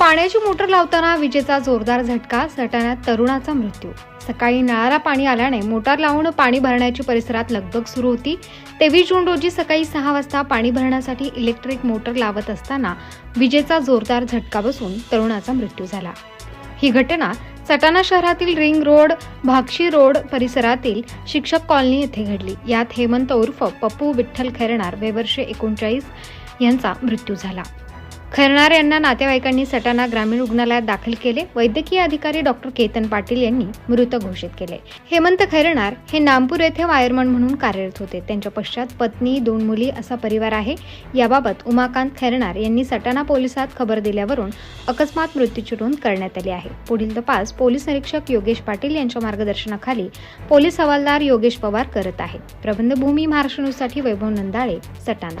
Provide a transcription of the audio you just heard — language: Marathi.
पाण्याची मोटर लावताना विजेचा जोरदार झटका सटाण्यात तरुणाचा मृत्यू. सकाळी नळाला पाणी आल्याने मोटार लावून पाणी भरण्याची परिसरात लगबग सुरू होती. तेवीस जून रोजी सकाळी सहा वाजता पाणी भरण्यासाठी इलेक्ट्रिक मोटर लावत असताना विजेचा जोरदार झटका बसून तरुणाचा मृत्यू झाला. ही घटना सटाणा शहरातील रिंग रोड भागशी रोड परिसरातील शिक्षक कॉलनी येथे घडली. यात हेमंत उर्फ पप्पू विठ्ठल खैरणार वेवर्षे एकोणचाळीस यांचा मृत्यू झाला. खैरणार यांना नातेवाईकांनी सटाणा ग्रामीण रुग्णालयात दाखल केले. वैद्यकीय अधिकारी डॉक्टर केतन पाटील यांनी मृत घोषित केले. हेमंत खैरणार हे नामपूर येथे वायरमन म्हणून कार्यरत होते. त्यांच्या पश्चात पत्नी दोन मुली असा परिवार आहे. याबाबत उमाकांत खैरणार यांनी सटाणा पोलिसात खबर दिल्यावरून अकस्मात मृत्यूची नोंद करण्यात आली आहे. पुढील तपास पोलीस निरीक्षक योगेश पाटील यांच्या मार्गदर्शनाखाली पोलीस हवालदार योगेश पवार करत आहेत. प्रबंधभूमी महाराष्ट्र न्यूजसाठी वैभव नंदाळे सटाणा.